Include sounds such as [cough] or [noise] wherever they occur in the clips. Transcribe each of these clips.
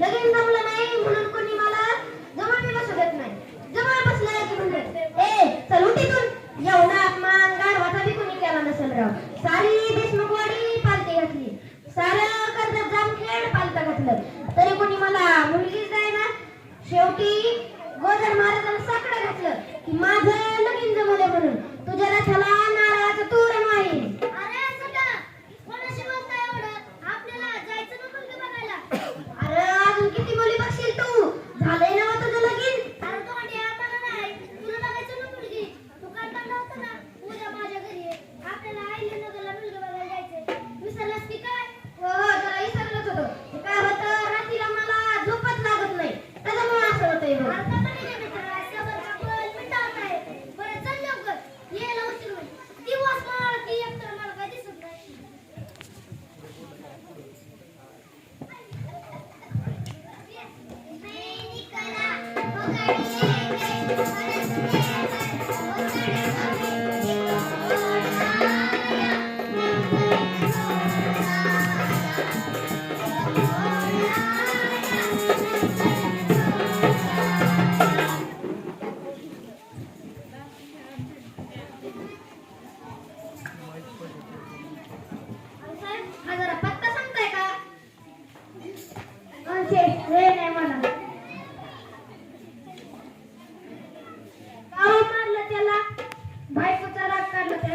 लगेच जमलं नाही म्हणून कोणी मला जवळ मी बसू देत नाही. जवळ बसलं की म्हणतात ए चल उठीतून. एवढा अपमान गाढवाचा बी कोणी केला नसेल राव. सारी देशमुखवाडी पालती घातली. सारं कर्जत जामखेड पालतं घातलं. तरी कोणी मला मुलगीच जाय ना शेवटी गोधर महाराजांना साकडं घातलं. की माझं సోదరుడు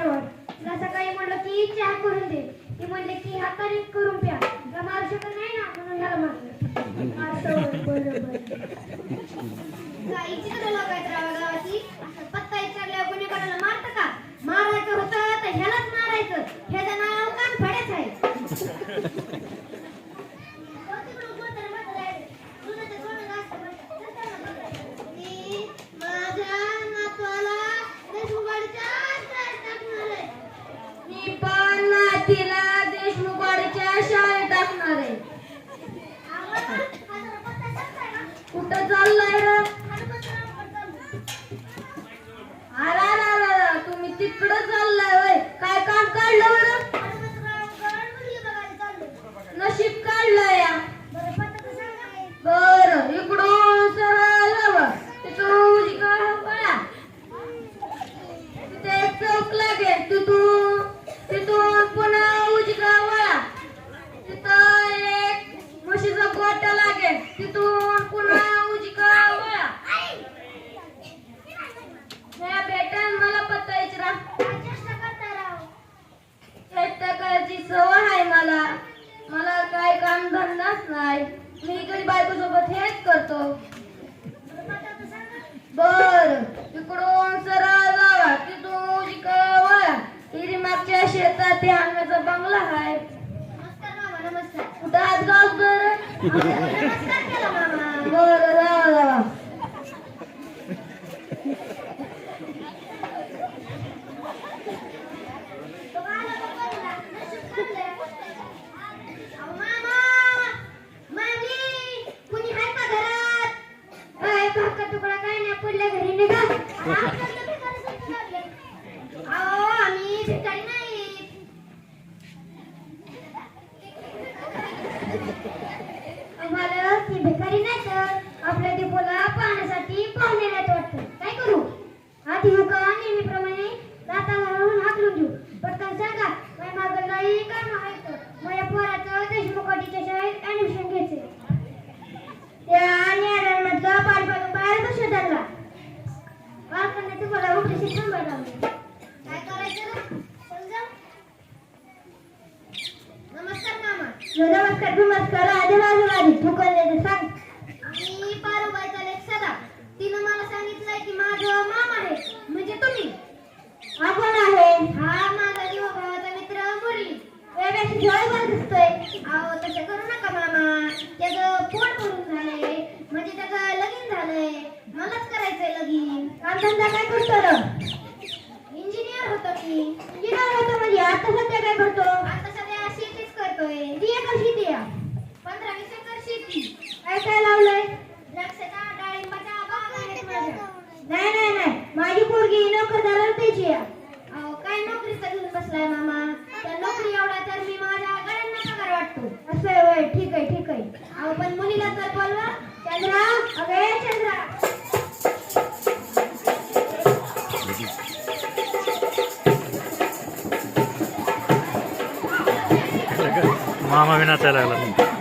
त्यावर जसं काही म्हणलं की चहा करून दे. ती म्हणले की हाताने करून प्या. का मारू शकत नाही ना म्हणून ह्याला मारलं असं बरोबर. गाईची तर लोक आहेत रावा गावाची असं पत्ता विचारल्यावर कोणी कोणाला मारतं का? मारायचं होतं तर ह्यालाच मारायचं. ह्याचं नाव कान फड्याच आहे [laughs] मी माझ्या नातवाला देशमुखवाडीच्या शाळेत टाकणार आहे. मी पण नातीला देशमुखवाडीच्या शाळेत टाकणार आहे कुठं चाललाय रे अरे अरे अरे अरे, तुम्ही तिकडं चाललाय होय काय काम काढलं बरं नशीब काढलं या बर इकडून सरळ जावं तिथून उजवीकडे वळा तिथे एक चौक लागेल तिथून तिथून पुन्हा उजवीकडे वळा तिथं एक म्हशीचा गोठा लागेल तिथून पुन्हा उजवीकडे वळा ह्या बेटन मला पत्ता विचारा चेष्टा करायची सवय आहे मला मला काय काम धंदाच नाही मी कधी बायको सोबत हेच करतो बर. इकडून सरळ जावा. तिथून वळा. इरी मागच्या शेतात ते आंब्याचा बंगला आहे. कुठं आज गाव बर बर जावा जावा काय काका तुकडा काय नाही पडल्या घरी निघा अहो आम्ही भिकारी नाही आम्हाला ती भिकारी नाही तर आपल्या डिपोला पाहण्यासाठी पाहुणे नाहीत वाटतं. काय करू? आधी हो नेहमीप्रमाणे दाता घालून हाकलून देऊ. पटकन सांगा माझ्या काम माझ्या पोराचं देशमुखाटीच्या शाळेत ऍडमिशन घ्यायचे त्या मधलं पाणी बाहेर बसू त्यांना. तुम्हाला उपदेश थांबायला काय करायचं रे? समजा नमस्कार मामा नमस्कार नमस्कार आधी माझं माझी ठुकरलेलं सांग. मी पारुबाईचा लेख सदा. तिनं मला सांगितलंय की माझं मामा आहे म्हणजे तुम्ही. कोण आहे? हा माझा जीवा भावाचा मित्र मुरली वेगळ्याशी जवळ दिसतोय. अहो तसं करू नका मामा. त्याचं पोट भरून झालंय. म्हणजे त्याचं लगीन झालंय. मलाच करायचंय लगीन. कामधंदा काय करतो र? इंजिनियर होतो मी इंजिनियर होतो म्हणजे आता सध्या काय करतो? आता करतोय. किती एकर शेती पंधरा वीस एकर शेती. काय काय लावलंय? नाही नाही नाही. माझी पोरगी नोकर नोकरदाराला त्याची काय नोकरीचा घेऊन बसलाय मामा? त्या नोकरी एवढा तर मी माझ्या गळ्यांना पगार वाटतो. असं आहे होय. ठीक आहे ठीक आहे. अहो पण मुलीला तर बोलवा. चंद्रा अगं घामाविना चालायला लागला.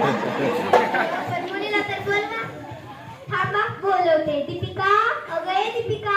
सरमुलीला तर बोल ना. थांबा बोलवते. दीपिका अगं दीपिका.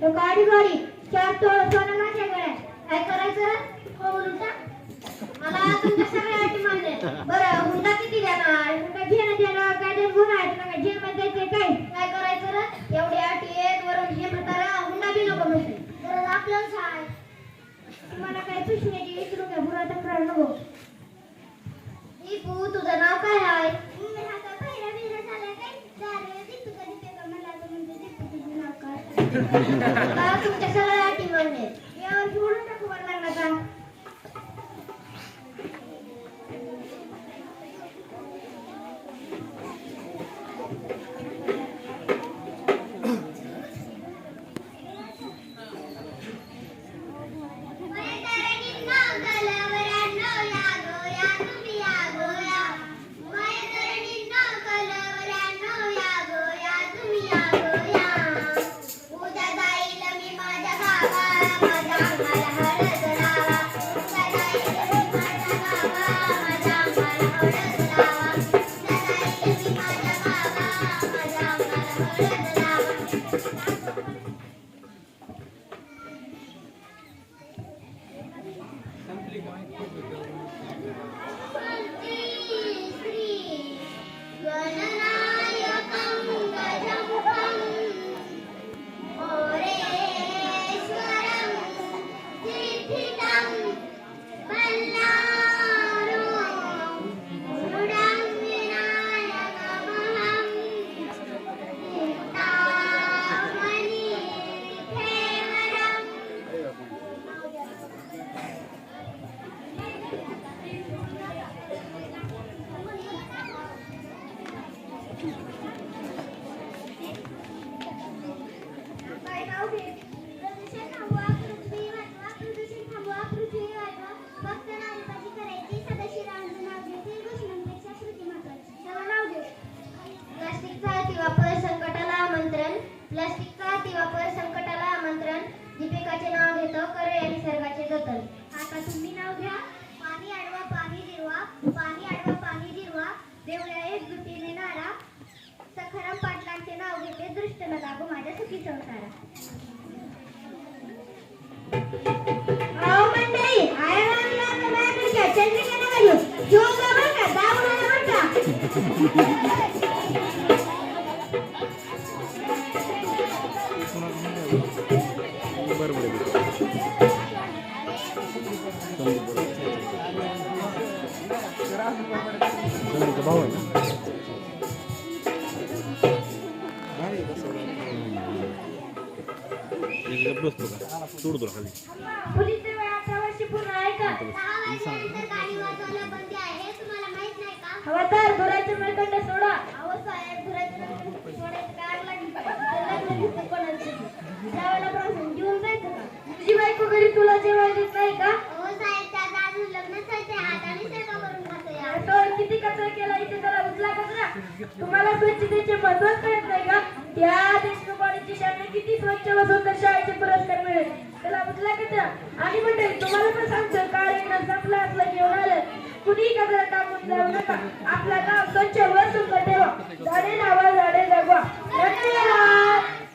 तो गाडी गाडी चार तोळ सोनं माझ्या गळ्यात. काय करायचं हो उलटा. मला तुमच्या सगळ्या अटी मानले बरं हुंडा किती देणार? हुंडा घेणं देणार काय ते गुन्हा आहेत नका जेल मध्ये जायचे काय काय करायचं रे? एवढे अटी आहेत वरून हे म्हातारा हुंडा बी नको म्हणते. बरं आपल्याला सांग तुम्हाला काय पुसण्याची विसरू काय बुरा तक्रार नको. दीपू तुझं नाव काय आहे Thank you. प्लास्टिकचा अतिवापर संकटाला आमंत्रण दीपिकाचे नाव घेतो करूया निसर्गाचे जतन. आता तुम्ही नाव घ्या. पाणी अडवा पाणी जिरवा. पाणी अडवा पाणी जिरवा. देवळ्या एक जुटीने नारा. सखाराम पाटलांचे नाव घेते दृष्ट न लागू माझ्या सुखी संसारा अहो आहे हे तुम्हाला माहीत नाही का हवा तर धुराचे मेळकंड सोडा अहो साहेब धुराचं सोडायचं काय लागली लग्न त्यावेळेला प्रॉब्लेम घेऊन जायचं का तुझी बायको घरी तुला जेवायला देत नाही का? किती कचरा केला इथे जरा उचला कचरा. तुम्हाला स्वच्छतेचे महत्त्व कळत नाही का? त्या देशमुखांची त्याने किती स्वच्छ व सुंदर शाळेचे पुरस्कार मिळेल? त्याला उचला कचरा. आणि म्हणजे तुम्हाला पण सांगतो कार्यक्रम संपला असला घेऊन आलं. कुणी कचरा टाकून जाऊ नका. आपला गाव स्वच्छ व सुंदर ठेवा. झाडे लावा झाडे जगवा. धन्यवाद!